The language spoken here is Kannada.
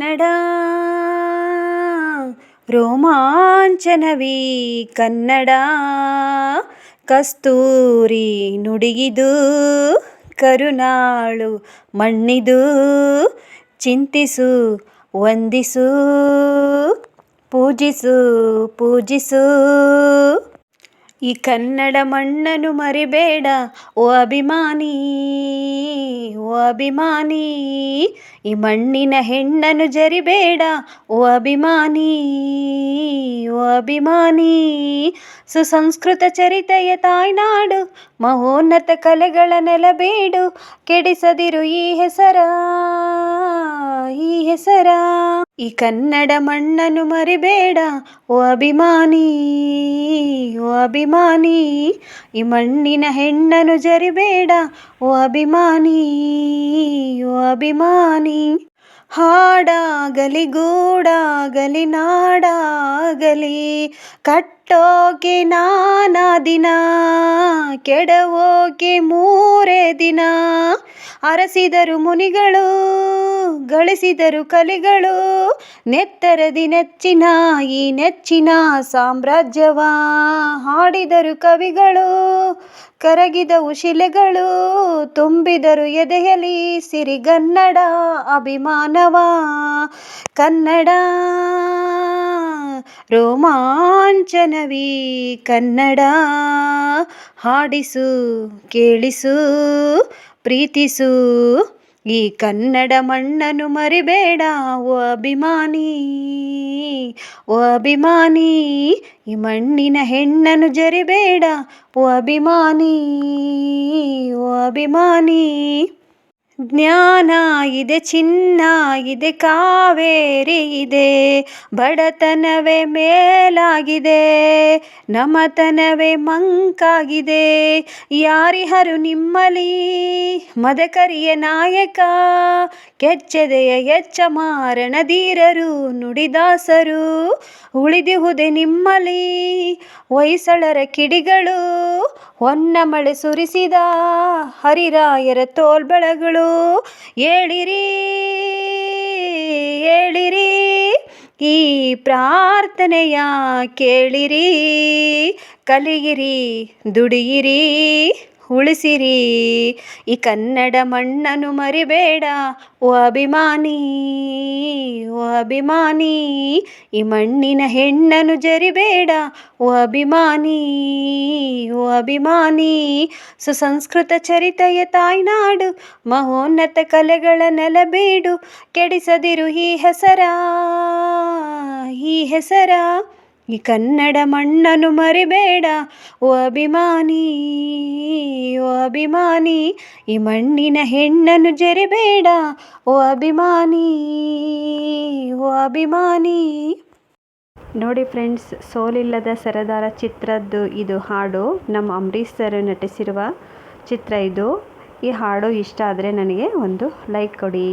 ಕನ್ನಡ. ರೋಮಾಂಚನವೀ ಕನ್ನಡ. ಕಸ್ತೂರಿ ನುಡಿಗಿದು, ಕರುನಾಳು ಮಣ್ಣಿದು, ಚಿಂತಿಸು, ವಂದಿಸು, ಪೂಜಿಸು ಪೂಜಿಸು. ಈ ಕನ್ನಡ ಮಣ್ಣನ್ನು ಮರಿಬೇಡ, ಓ ಅಭಿಮಾನಿ. ಅಭಿಮಾನಿ. ಈ ಮಣ್ಣಿನ ಹೆಣ್ಣನು ಜರಿಬೇಡ. ಓ ಅಭಿಮಾನಿ ಓ ಅಭಿಮಾನಿ. ಸುಸಂಸ್ಕೃತ ಚರಿತೆಯ ತಾಯ್ನಾಡು, ಮಹೋನ್ನತ ಕಲೆಗಳ ನೆಲಬೇಡು. ಕೆಡಿಸದಿರು ಈ ಹೆಸರ. ಈ ಹೆಸರ. ಈ ಕನ್ನಡ ಮಣ್ಣನ್ನು ಮರಿಬೇಡ. ಓ ಅಭಿಮಾನಿ ಓ ಅಭಿಮಾನಿ, ಈ ಮಣ್ಣಿನ ಹೆಣ್ಣನ್ನು ಜರಿಬೇಡ. ಓ ಅಭಿಮಾನಿ ಓ ಅಭಿಮಾನಿ, ಹಾಡಾಗಲಿ ಗೂಡಾಗಲಿ ನಾಡಾಗಲಿ, ಕಟ್ಟೋಕೆ ನಾನಾ ದಿನ, ಕೆಡವೋಕೆ ಮೂರೇ ದಿನ. ಅರಸಿದರು ಮುನಿಗಳು, ಗಳಿಸಿದರು ಕಲಿಗಳು. ನೆತ್ತರದಿ ನೆಚ್ಚಿನ, ಈ ನೆಚ್ಚಿನ ಸಾಮ್ರಾಜ್ಯವ ಹಾಡಿದರು ಕವಿಗಳು. ಕರಗಿದವು ಶಿಲೆಗಳು, ತುಂಬಿದರು ಎದೆಯಲಿ ಸಿರಿಗನ್ನಡ ಅಭಿಮಾನವ. ಕನ್ನಡ ರೋಮಾಂಚನವಿ ಕನ್ನಡ ಹಾಡಿಸು, ಕೇಳಿಸು. ಪ್ರೀತಿಸು. ಈ ಕನ್ನಡ ಮಣ್ಣನ್ನು ಮರಿಬೇಡ, ಓ ಅಭಿಮಾನಿ ಓ ಅಭಿಮಾನಿ. ಈ ಮಣ್ಣಿನ ಹೆಣ್ಣನ್ನು ಜರಿಬೇಡ, ಓ ಅಭಿಮಾನಿ ಓ ಅಭಿಮಾನಿ. ಜ್ಞಾನ ಇದೆ ಚಿನ್ನ ಇದೆ ಕಾವೇರಿ ಇದೆ. ಬಡತನವೇ ಮೇಲಾಗಿದೆ, ನಮತನವೇ ಮಂಕಾಗಿದೆ. ಯಾರಿಹರು ನಿಮ್ಮಲಿ? ಮದಕರಿಯ ನಾಯಕ, ಕೆಚ್ಚದೆಯ ಎಚ್ಚ ಮಾರಣಧೀರರು ನುಡಿದಾಸರು, ಉಳಿದಿಹುದೆ ನಿಮ್ಮಲಿ? ಹೊಯ್ಸಳರ ಕಿಡಿಗಳು ಹೊನ್ನ ಮಳೆ ಸುರಿಸಿದ ಹರಿರಾಯರ ತೋಳ್ಬಳಗಳು ಏಳಿರಿ ಹೇಳಿರಿ. ಈ ಪ್ರಾರ್ಥನೆಯ ಕೇಳಿರಿ ಕಲಿಯಿರಿ ದುಡಿಯಿರಿ. ಉಳಿಸಿರಿ. ಈ ಕನ್ನಡ ಮಣ್ಣನ್ನು ಮರಿಬೇಡ. ಓ ಅಭಿಮಾನಿ ಓ ಅಭಿಮಾನಿ, ಈ ಮಣ್ಣಿನ ಹೆಣ್ಣನ್ನು ಜರಿಬೇಡ. ಓ ಅಭಿಮಾನಿ ಓ ಅಭಿಮಾನಿ, ಸುಸಂಸ್ಕೃತ ಚರಿತೆಯ ತಾಯ್ನಾಡು, ಮಹೋನ್ನತ ಕಲೆಗಳ ನೆಲಬೇಡು, ಕೆಡಿಸದಿರು ಈ ಹೆಸರ ಈ ಹೆಸರ. ಈ ಕನ್ನಡ ಮಣ್ಣನ್ನು ಮರಿಬೇಡ. ಓ ಅಭಿಮಾನಿ ಓ ಅಭಿಮಾನಿ, ಈ ಮಣ್ಣಿನ ಹೆಣ್ಣನ್ನು ಜರಿಬೇಡ. ಓ ಅಭಿಮಾನಿ ಓ ಅಭಿಮಾನಿ. ನೋಡಿ ಫ್ರೆಂಡ್ಸ್, ಸೋಲಿಲ್ಲದ ಸರದಾರ ಚಿತ್ರದ್ದು ಇದು ಹಾಡು. ನಮ್ಮ ಅಂಬರೀಷ್ ಸರ್ ನಟಿಸಿರುವ ಚಿತ್ರ ಇದು. ಈ ಹಾಡು ಇಷ್ಟ ಆದರೆ ನನಗೆ ಒಂದು ಲೈಕ್ ಕೊಡಿ.